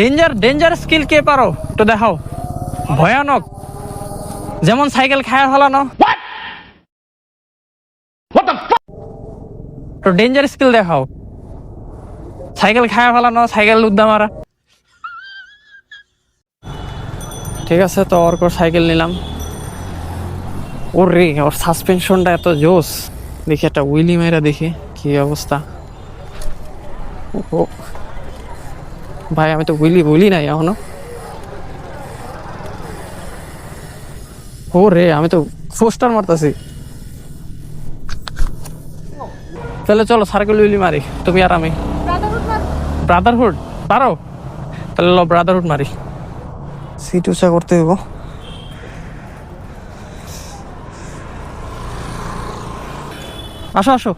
Danger danger skill কে পারো তো দেখাও। ভয়ানক। যেমন সাইকেল খায়া ফেলানো তো ডেঞ্জার স্কিল দেখাও। সাইকেল খায়া ফেলানো সাইকেল উদ্দা মারা। ঠিক আছে তো ওর সাইকেল নিলাম। ওর রে ওর সাসপেনশনটা এত জোস। দেখি একটা উইলি মেরা দেখি কি অবস্থা। ও। ভাই আমি তো উইলি বলি নাই এখনও। ও রে আমি তো পোস্টার মারতাছি। তাহলে চলো সার্কেল উইলি মারি তুমি আর আমি। ব্রাদারহুড পারো তাহলে লো ব্রাদারহুড মারি। সিট উঁচা করতে দেবো আসো আসো।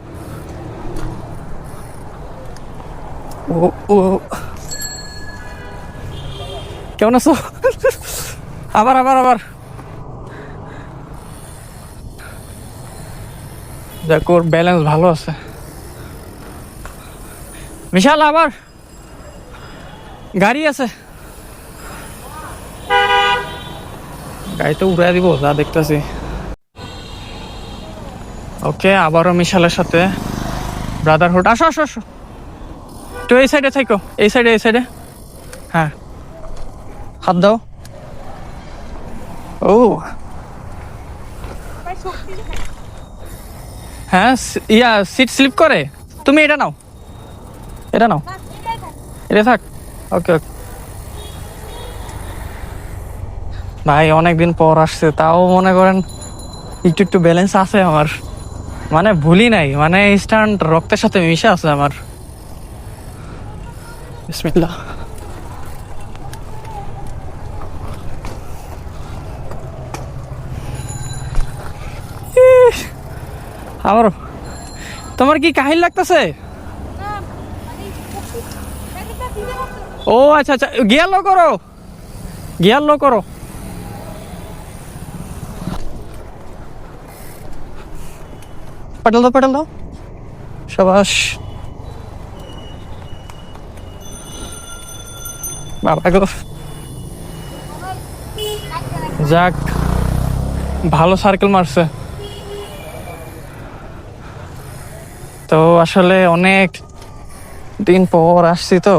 ও ও কেমন আছো? আবার আবার আবার। দেখ ওর ব্যালেন্স ভালো আছে। বিশাল আবার। গাড়ি আছে। গাড়ি তো উড়াই দিব, যা দেখতেছি। ওকে, আবারও মিশালের সাথে। ব্রাদারহুড আসো আসো আসো। তো এই সাইডে থাকো এই সাইডে এই সাইডে হ্যাঁ। হাত দাও। ও। হ্যাঁ ইয়া, সিট স্লিপ করে। তুমি এটা নাও। এটা নাও। এটা থাক। ওকে ওকে। ভাই, অনেকদিন পর আসছে, তাও মনে করেন একটু একটু ব্যালেন্স আছে আমার। মানে ভুলি নাই মানে ইনস্ট্যান্ট রক্তের সাথে মিশে আছে আমার। বিসমিল্লাহ। আবারও তোমার কি কাহিল লাগতেছে? ও আচ্ছা আচ্ছা গিয়ার লো করো। গিয়ার লো করো। পেডাল দাও পেডাল দাও। সবাস। বাবা গো। যাক ভালো সার্কেল মারছে। তো আসলে অনেক দিন পর আসছি তো।